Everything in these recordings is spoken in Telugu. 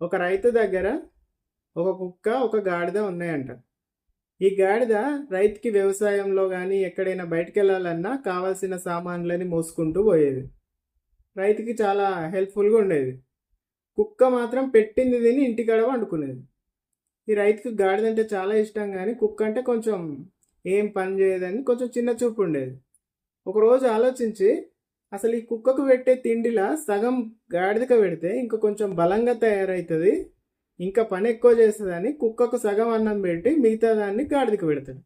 ఒక రైతు దగ్గర ఒక కుక్క ఒక గాడిద ఉన్నాయంట. ఈ గాడిద రైతుకి వ్యవసాయంలో కానీ ఎక్కడైనా బయటకు వెళ్ళాలన్నా కావాల్సిన సామాన్లని మోసుకుంటూ పోయేది. రైతుకి చాలా హెల్ప్ఫుల్గా ఉండేది. కుక్క మాత్రం పెట్టింది తిని ఇంటికాడ వండుకునేది. ఈ రైతుకి గాడిద అంటే చాలా ఇష్టం కానీ కుక్క అంటే కొంచెం ఏం పని చేయదని కొంచెం చిన్న చూపు ఉండేది. ఒకరోజు ఆలోచించి అసలు ఈ కుక్కకు పెట్టే తిండిలా సగం గాడిదక పెడితే ఇంకా కొంచెం బలంగా తయారవుతుంది ఇంకా పని ఎక్కువ చేస్తుందని కుక్కకు సగం అన్నం పెట్టి మిగతా దాన్ని గాడిదకు పెడతాడు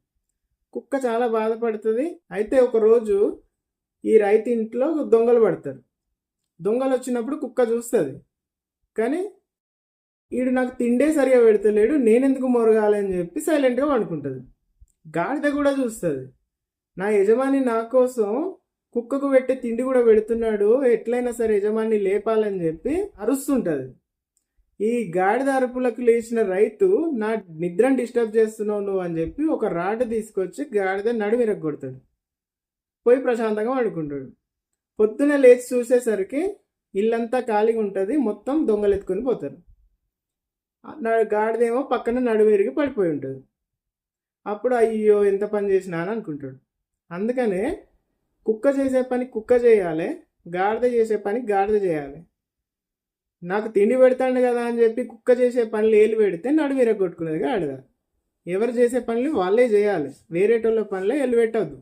కుక్క చాలా బాధపడుతుంది. అయితే ఒకరోజు ఈ రైతు ఇంట్లో దొంగలు పడతారు. దొంగలు వచ్చినప్పుడు కుక్క చూస్తుంది. కానీ ఈడు నాకు తిండే సరిగా పెడతలేడు నేనెందుకు మొరగాలని చెప్పి సైలెంట్గా పండుకుంటుంది గాడిద కూడా చూస్తుంది. నా యజమాని నా కోసం కుక్కకు పెట్టే తిండి కూడా పెడుతున్నాడు. ఎట్లయినా సరే యజమాని లేపాలని చెప్పి అరుస్తుంటుంది. ఈ గాడిద అరుపులకు లేచిన రైతు నా నిద్రను డిస్టర్బ్ చేస్తున్నావు నువ్వు అని చెప్పి ఒక రాడ్ తీసుకొచ్చి గాడిద నడుమిరగొడతాడు పోయి ప్రశాంతంగా పడుకుంటాడు పొద్దున లేచి చూసేసరికి ఇల్లంతా ఖాళీగా ఉంటుంది. మొత్తం దొంగలు ఎత్తుకొని పోతారు గాడిదేమో పక్కన నడుమిరిగి పడిపోయి ఉంటుంది. అప్పుడు అయ్యో ఎంత పని చేసినా అని అనుకుంటాడు. అందుకనే కుక్క చేసే పని కుక్క చేయాలి గాడిద చేసే పని గాడిద చేయాలి. నాకు తిండి పెడతాను కదా అని చెప్పి కుక్క చేసే పనులు ఏలు పెడితే నడు విరగొట్టుకునేది గాడిద ఎవరు చేసే పనులు వాళ్ళే చేయాలి. వేరేటోళ్ళ పనులే ఎల్లు పెట్టవద్దు